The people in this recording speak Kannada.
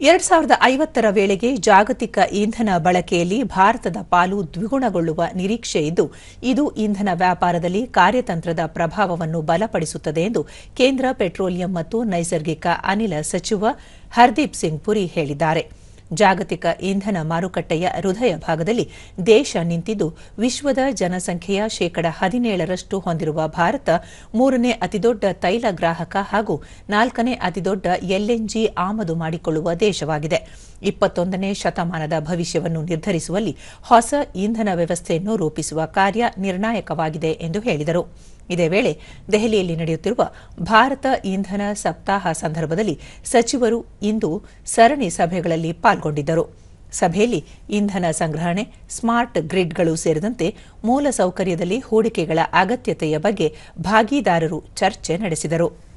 ಎರಡ್ ಸಾವಿರದ ಐವತ್ತರ ವೇಳೆಗೆ ಜಾಗತಿಕ ಇಂಧನ ಬಳಕೆಯಲ್ಲಿ ಭಾರತದ ಪಾಲು ದ್ವಿಗುಣಗೊಳ್ಳುವ ನಿರೀಕ್ಷೆ ಇದ್ದು, ಇದು ಇಂಧನ ವ್ಯಾಪಾರದಲ್ಲಿ ಕಾರ್ಯತಂತ್ರದ ಪ್ರಭಾವವನ್ನು ಬಲಪಡಿಸುತ್ತದೆ ಎಂದು ಕೇಂದ್ರ ಪೆಟ್ರೋಲಿಯಂ ಮತ್ತು ನೈಸರ್ಗಿಕ ಅನಿಲ ಸಚಿವ ಹರ್ದೀಪ್ ಸಿಂಗ್ ಪುರಿ ಹೇಳಿದ್ದಾರೆ. ಜಾಗತಿಕ ಇಂಧನ ಮಾರುಕಟ್ಟೆಯ ಹೃದಯ ಭಾಗದಲ್ಲಿ ದೇಶ ನಿಂತಿದ್ದು ವಿಶ್ವದ ಜನಸಂಖ್ಯೆಯ ಶೇಕಡ ಹದಿನೇಳರಷ್ಟು ಹೊಂದಿರುವ ಭಾರತ ಮೂರನೇ ಅತಿದೊಡ್ಡ ತೈಲ ಗ್ರಾಹಕ ಹಾಗೂ ನಾಲ್ಕನೇ ಅತಿದೊಡ್ಡ ಎಲ್ಎನ್ಜಿ ಆಮದು ಮಾಡಿಕೊಳ್ಳುವ ದೇಶವಾಗಿದೆ. ಇಪ್ಪತ್ತೊಂದನೇ ಶತಮಾನದ ಭವಿಷ್ಯವನ್ನು ನಿರ್ಧರಿಸುವಲ್ಲಿ ಹೊಸ ಇಂಧನ ವ್ಯವಸ್ಥೆಯನ್ನು ರೂಪಿಸುವ ಕಾರ್ಯ ನಿರ್ಣಾಯಕವಾಗಿದೆ ಎಂದು ಹೇಳಿದರು. ಇದೇ ವೇಳೆ ದೆಹಲಿಯಲ್ಲಿ ನಡೆಯುತ್ತಿರುವ ಭಾರತ ಇಂಧನ ಸಪ್ತಾಹ ಸಂದರ್ಭದಲ್ಲಿ ಸಚಿವರು ಇಂದು ಸರಣಿ ಸಭೆಗಳಲ್ಲಿ ಪಾಲ್ಗೊಂಡಿದ್ದರು. ಸಭೆಯಲ್ಲಿ ಇಂಧನ ಸಂಗ್ರಹಣೆ, ಸ್ಮಾರ್ಟ್ ಗ್ರಿಡ್ಗಳು ಸೇರಿದಂತೆ ಮೂಲಸೌಕರ್ಯದಲ್ಲಿ ಹೂಡಿಕೆಗಳ ಅಗತ್ಯತೆಯ ಬಗ್ಗೆ ಭಾಗಿದಾರರು ಚರ್ಚೆ ನಡೆಸಿದರು.